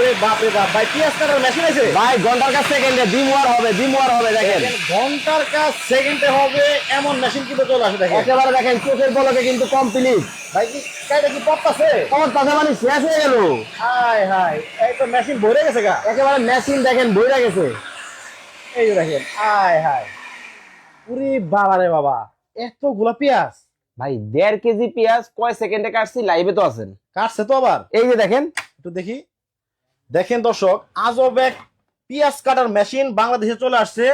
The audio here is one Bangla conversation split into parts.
রে বাপ রে বাপ। ভাই পিয়াজ কাটার মেশিন আছে? ভাই ঘণ্টার কাছ সেকেন্ডে ডিমওয়ার হবে হবে দেখেন। ঘণ্টার কাজ সেকেন্ডে হবে এমন মেশিন কিন্তু চলে আসে দেখেন। একেবারে দেখেন চোখের কিন্তু কমপ্লিট ভাই কি কাইটা কি পড়তাছে মানে শেষ হয়ে গেল। হাই হাই এই তো মেশিন ভরে গেছে গা। একেবারে মেশিন দেখেন বইরা গেছে। এই দেখেন হাই হাই পুরি বাবা রে বাবা এতগুলা পেঁয়াজ। ভাই দেড় কেজি পেঁয়াজ কয় সেকেন্ডে কাটছি লাইভে তো আছেন। কাটছে তো আবার। এই যে দেখেন। একটু দেখি। দেখেন দর্শক আজব এক পেঁয়াজ কাটার মেশিন বাংলাদেশে চলে আসছে।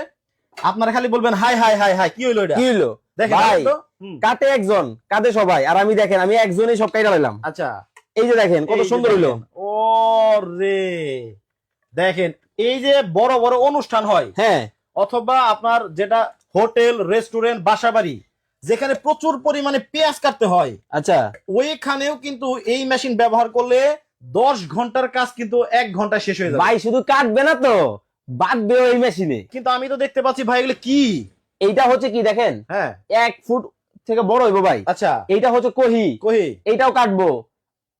আপনারা খালি বলবেন হাই হাই হাই হাই কি হইল এটা? কি হলো দেখেন ভাই কাটে একজন কাটে সবাই। আর আমি দেখেন আমি একজনই সব কাইটা লাইলাম। আচ্ছা। এই যে দেখেন কত সুন্দর হইল। ও রে দেখেন এই যে বড় বড় অনুষ্ঠান হয়। হ্যাঁ। অথবা আপনার যেটা হোটেল রেস্টুরেন্ট বাসাবাড়ি যেখানে প্রচুর পরিমাণে পেঁয়াজ কাটতে হয়। আচ্ছা। ওইখানেও কিন্তু এই মেশিন ব্যবহার করলে দশ ঘণ্টার কাজ কিন্তু এক ঘণ্টা শেষ হয়ে যাবে। ভাই শুধু কাটবে না তো বাঁধবে এই মেশিনে কিন্তু আমি তো দেখতে পাচ্ছি ভাই এগুলো কি? এইটা হচ্ছে কি দেখেন? হ্যাঁ। এক ফুট থেকে বড় হইবো ভাই। আচ্ছা। এইটা হচ্ছে কহি। কহি। এইটাও কাটবো।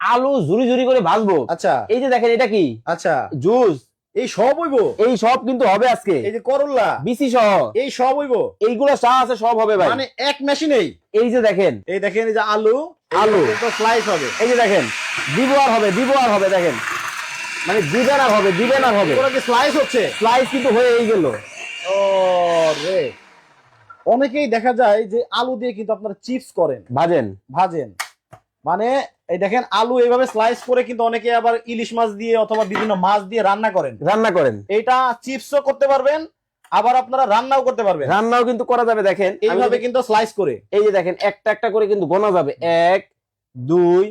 আলু ঝুরি ঝুরি করে ভাজবো। আচ্ছা। এই যে দেখেন এটা কি? আচ্ছা। জুস। এই সব হইব? এই সব কিন্তু হবে আজকে। এই যে করল্লা বিসি সহ। এই সব হইব? এইগুলো চা আছে সব হবে ভাই। মানে এক মেশিনেই এই যে দেখেন। এই দেখেন এই যে আলু। আলু। স্লাইস হবে। এই যে দেখেন দিব আর হবে দিব আর হবে দেখেন। মানে দিবেন আর হবে দিবেন আর হবে। এগুলো কি স্লাইস হচ্ছে? স্লাইস কিন্তু হয়েই গেল। ও রে। অনেকেই দেখা যায় যে আলু দিয়ে কিন্তু আপনারা চিপস করেন। ভাজেন। ভাজেন। মানে এই দেখেন আলু এইভাবে স্লাইস করে কিন্তু অনেকে আবার ইলিশ মাছ দিয়ে অথবা বিভিন্ন মাছ দিয়ে রান্না করেন। রান্না করেন। এটা চিপসও করতে পারবেন আবার আপনারা রান্নাও করতে পারবেন। রান্নাও কিন্তু করা যাবে দেখেন। এইভাবে কিন্তু স্লাইস করে। এই যে দেখেন একটা একটা করে কিন্তু গোনা যাবে। এক দুই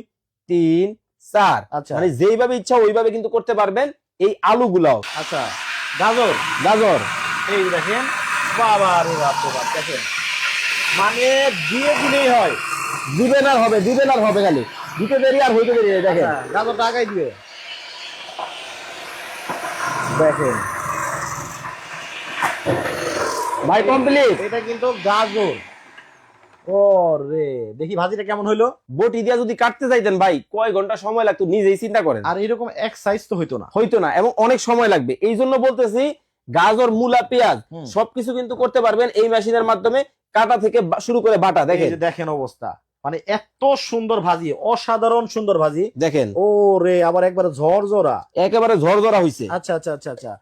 তিন চার। আচ্ছা। মানে যেইভাবে ইচ্ছা ওইভাবে কিন্তু করতে পারবেন এই আলুগুলাও। আচ্ছা গাজর। গাজর। এই দেখেন বাবা রে বাপ দেখেন। মানে দিয়ে দিলেই হয়। দিবেন আর হবে দিবেন আর হবে খালি। দিতে দেরি আর হইতে দেরি দেখেন। হ্যাঁ, গাজরটা আগাই দিবে। দেখেন। ভাই কমপ্লিট এটা কিন্তু গাজর। ও রে দেখি ভাজিটা কেমন হইল? বটি দিয়া যদি কাটতে চাইতেন ভাই কয় ঘণ্টা সময় লাগতো নিজেই চিন্তা করেন। আর এরকম এক সাইজ তো হইতো না। হইতো না এবং অনেক সময় লাগবে। এই জন্য বলতেছি গাজর মূলা পেঁয়াজ সবকিছু কিন্তু করতে পারবেন এই মেশিনের মাধ্যমে কাটা থেকে শুরু করে বাটা এই দেখেন। যে দেখেন অবস্থা। মানে এত সুন্দর ভাজি অসাধারণ সুন্দর ভাজি। দেখেন। ও রে আবার একবারে ঝরঝরা। একেবারে ঝরঝরা হইছে। আচ্ছা আচ্ছা আচ্ছা আচ্ছা।